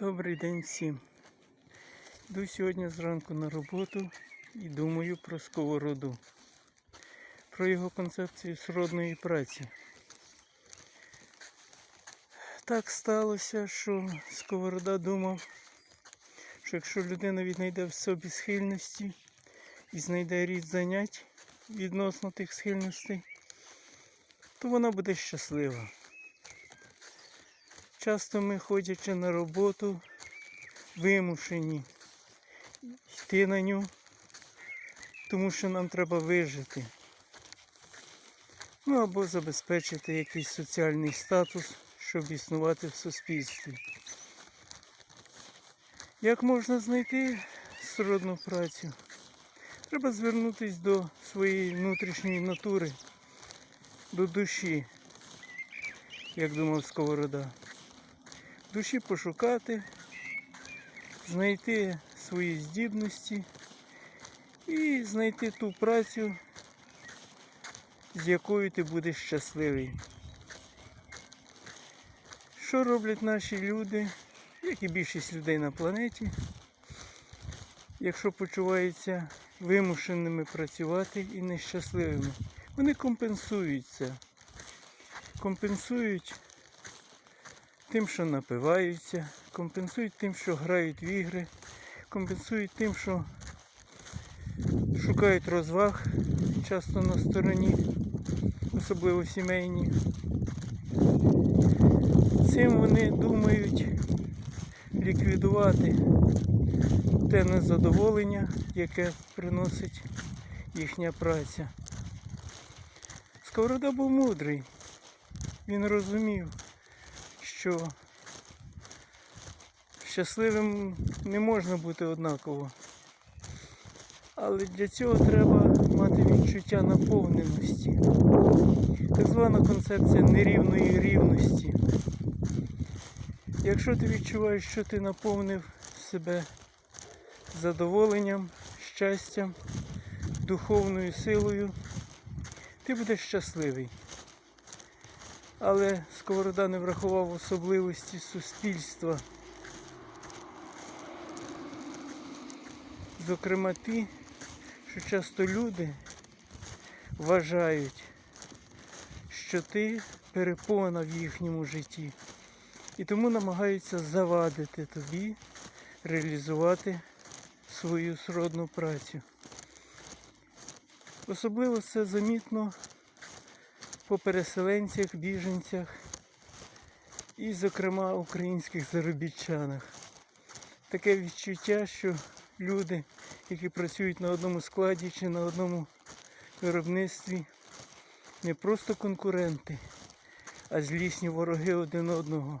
Добрий день всім. Йду сьогодні зранку на роботу і думаю про сковороду, про його концепцію сродної праці. Так сталося, що сковорода думав, що якщо людина віднайде в собі схильності і знайде рід занять відносно тих схильностей, то вона буде щаслива. Часто ми, ходячи на роботу, вимушені йти на ню, тому що нам треба вижити. Ну або забезпечити якийсь соціальний статус, щоб існувати в суспільстві. Як можна знайти сродну працю? Треба звернутися до своєї внутрішньої натури, до душі, як думав Сковорода душі пошукати, знайти свої здібності і знайти ту працю, з якою ти будеш щасливий. Що роблять наші люди, як і більшість людей на планеті, якщо почуваються вимушеними працювати і нещасливими? Вони компенсують це. Компенсують тим, що напиваються, компенсують тим, що грають в ігри, компенсують тим, що шукають розваг часто на стороні, особливо сімейні. Цим вони думають ліквідувати те незадоволення, яке приносить їхня праця. Сковорода був мудрий. Він розумів, що щасливим не можна бути однаково. Але для цього треба мати відчуття наповненості. Так звана концепція нерівної рівності. Якщо ти відчуваєш, що ти наповнив себе задоволенням, щастям, духовною силою, ти будеш щасливий. Але Сковорода не врахував особливості суспільства. Зокрема ті, що часто люди вважають, що ти перепона в їхньому житті. І тому намагаються завадити тобі реалізувати свою сродну працю. Особливо це замітно по переселенцях, біженцях і, зокрема, українських заробітчанах. Таке відчуття, що люди, які працюють на одному складі чи на одному виробництві, не просто конкуренти, а злісні вороги один одного.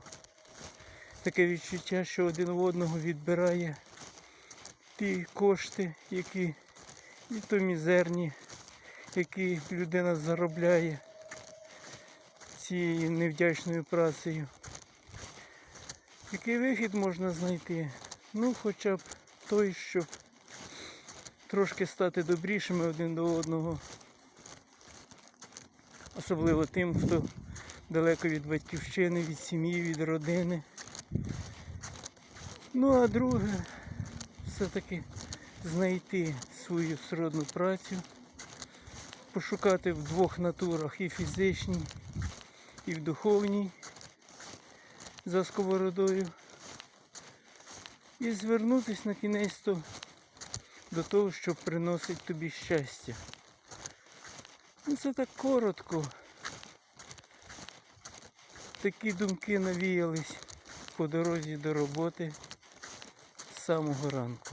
Таке відчуття, що один в одного відбирає ті кошти, які і то мізерні, які людина заробляє цією невдячною працею. Який вихід можна знайти? Ну хоча б той, щоб трошки стати добрішими один до одного. Особливо тим, хто далеко від батьківщини, від сім'ї, від родини. Ну а друге, все-таки знайти свою сродну працю, пошукати в двох натурах і фізичній, і в духовній за сковородою. І звернутися на кінець до того, що приносить тобі щастя. Ну Це так коротко. Такі думки навіялись по дорозі до роботи з самого ранку.